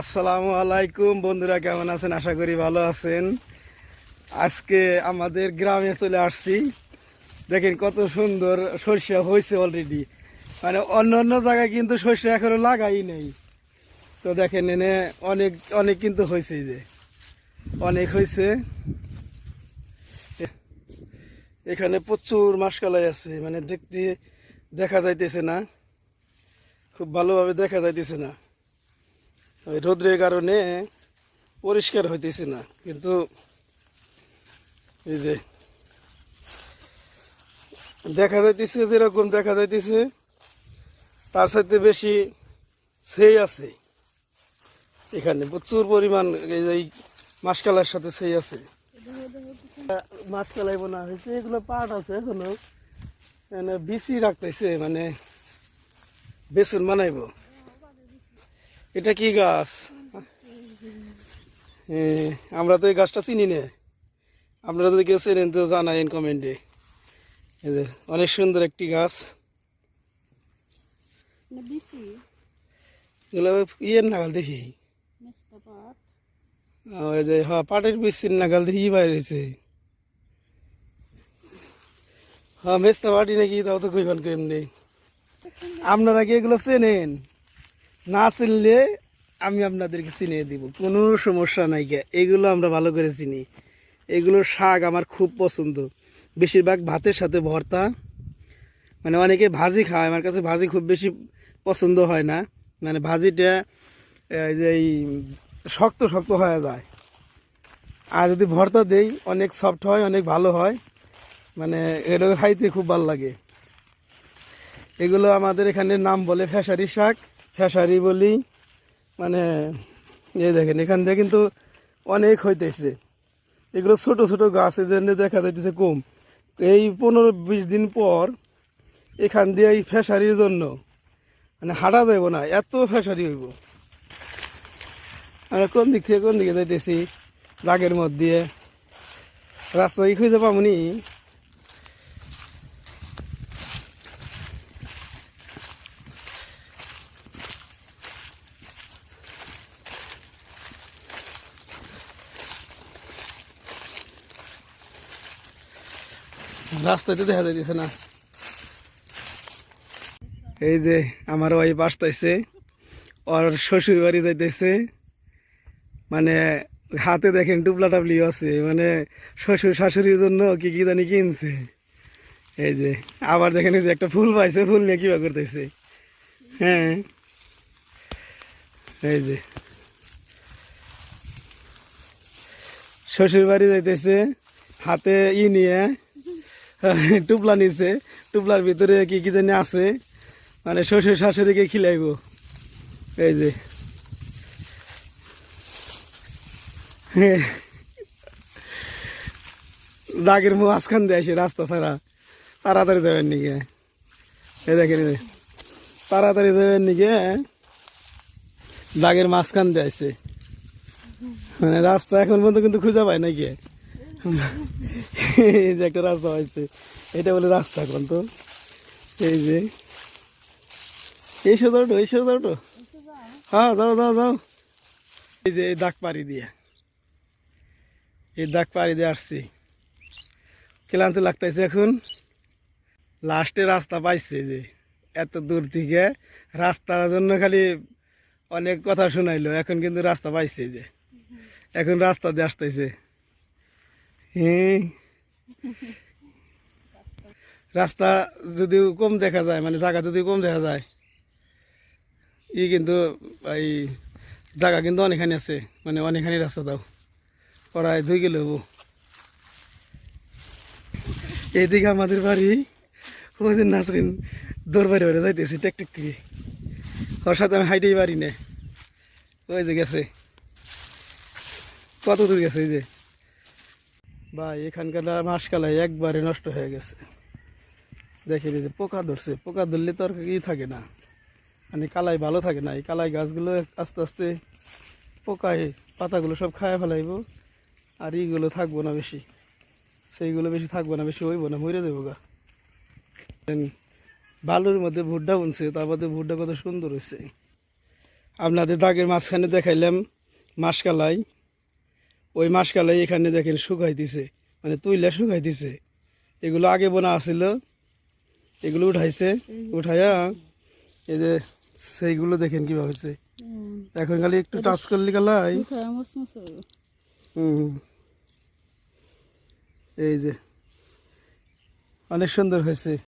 আসসালামু আলাইকুম। বন্ধুরা, কেমন আছেন? আশা করি ভালো আছেন। আজকে আমাদের গ্রামে চলে আসছি। দেখেন কত সুন্দর সর্ষে হয়েছে অলরেডি মানে অন্য অন্য জায়গায় কিন্তু সর্ষে এখনও লাগাই নেই। তো দেখেন, এনে অনেক অনেক কিন্তু হয়েছে যে। অনেক হয়েছে। এখানে প্রচুর মাসকালাই আছে। মানে দেখতে, দেখা যাইতেছে না। খুব ভালোভাবে দেখা যাইতেছে না। রোদ্রের কারণে পরিষ্কার হইতেছে না। কিন্তু এই যে দেখা যাইতেছে, যেরকম দেখা যাইতেছে, তার সাথে বেশি সেই আছে। এখানে প্রচুর পরিমাণ এই মাসকালার সাথে সেই আছে। মাসকালাই বোনা হয়েছে, এগুলো পাট আছে এখনও। বিচি রাখতেছে মানে বেসন বানাইবো। এটা কি গাছ? আমরা তো এই গাছটা চিনি না। আপনারা যদি কেউ চেনেন তো জানাইন কমেন্টে। অনেক সুন্দর একটি গাছ। ইয়ের নাগাল দেখি। হ্যাঁ পাটের বিচির নাগাল দেখি বাইরেছে হ্যাঁ মেস্তা পাটি নাকি তাও তো কইবেন কেমনি? আপনারা কি এগুলো চেনেন? না চিনলে আমি আপনাদেরকে চিনিয়ে দিব। কোনো সমস্যা নাই গে। এগুলো আমরা ভালো করে চিনি। এগুলো শাক আমার খুব পছন্দ। বেশিরভাগ ভাতের সাথে ভর্তা। মানে অনেকে ভাজি খায়। আমার কাছে ভাজি খুব বেশি পছন্দ হয় না। মানে ভাজিটা যে শক্ত শক্ত হয়ে যায়। আর যদি ভর্তা দেই, অনেক সফট হয়, অনেক ভালো হয়। মানে এগুলো খাইতে খুব ভালো লাগে। এগুলো আমাদের এখানে নাম বলে ফেসারি শাক। ফেসারি বলি মানে এই দেখেন, এখান থেকে কিন্তু অনেক হইতেছে। এগুলো ছোট ছোট গাছের জন্য দেখা যাইতেছে কম। এই পনেরো বিশ দিন পর এখান দিয়ে এই ফেসারির জন্য মানে হাঁটা যাইব না, এত ফেসারি হইব। আমরা কোন দিক থেকে কোন দিকে যাইতেছি? দাগের মধ্যে দিয়ে। রাস্তা কি খুঁজে পাবনি রাস্তায় তো দেখা যাইতেছে না। এই যে আমার ওয়াইফ আসতেছে, ওর শ্বশুর বাড়ি যাইতেছে। মানে হাতে দেখেন টুপলা টাপলি আছে মানে শ্বশুর শাশুড়ির জন্য কি কি জানি কিনছে। এই যে আবার দেখেন যে একটা ফুল পাইছে, ফুল নিয়ে কিবা করতেছে। হ্যাঁ। এই যে শ্বশুর বাড়ি যাইতেছে, হাতে ই নিয়ে টুপলা নিছে। টুপলার ভিতরে কি কি জানি আছে। মানে শ্বশুর শাশুড়িকে খিলাইব। এই যে। দাগের মুখ আজখান দিয়ে আসে রাস্তা ছাড়া। তাড়াতাড়ি যাবেন নিকে? এই দেখেন তাড়াতাড়ি যাবেন নিকে? দাগের মাঝখান দিয়ে আসে। মানে রাস্তা এখন পর্যন্ত কিন্তু খুঁজে পায় নাকি এই যে একটা রাস্তা হয়েছে। এটা বলে রাস্তা এখন তো। এই যে। এই সোজাটো এই সোজাটো হ্যাঁ যাও যাও যাও এই যে এই দাগ পাড়ি দিয়ে। এই দাগ পাড়ি দিয়ে আসছি। ক্লান্ত লাগতেছে এখন। লাস্টে রাস্তা পাইছে যে, এত দূর থেকে রাস্তার জন্য খালি অনেক কথা শোনাইলো, এখন কিন্তু রাস্তা পাইছে যে। এখন রাস্তা দিয়ে আসতেছে। রাস্তা যদি কম দেখা যায় মানে জায়গা যদি কম দেখা যায়, ই কিন্তু এই জায়গা কিন্তু অনেকখানি আছে মানে অনেকখানি রাস্তা দাও প্রায় দুই কিলো হব। এইদিকে আমাদের বাড়ি যে নাসরিন দরবারে বাড়ি যাইতেছি টেক টেক করে ওর সাথে আমি হাইটেই পারি না। ওই যে গেছে। কত দূর গেছে এই যে? ভাই, এখানকার মাসকালাই একবারে নষ্ট হয়ে গেছে। এই যে পোকা ধরছে, পোকা ধরলে তো আর ই থাকে না। মানে কালাই ভালো থাকে না, এই কালাই গাছগুলো আস্তে আস্তে পোকায় পাতাগুলো সব খায় ফেলাইব, আর ইগুলো থাকব না বেশি। সেইগুলো বেশি থাকব না, বেশি হইব না, মরে যাব গা। বালুর মধ্যে ভুট্টা বুনছে, তার মধ্যে ভুট্টা কত সুন্দর হয়েছে আপনাদের দাগের মাঝখানে দেখাইলাম মাসকালাই। ওই মাসকালাই এখানে দেখেন শুকাইতেছে মানে তুইলা শুকাইতেছে। এগুলো আগে বোনা আছিল এগুলো উঠাইছে উঠাইয়া এই যে সেইগুলো দেখেন কীভাবে হয়েছে। এখন খালি একটু টাচ করলি গালাই। হুম। এই যে অনেক সুন্দর হয়েছে।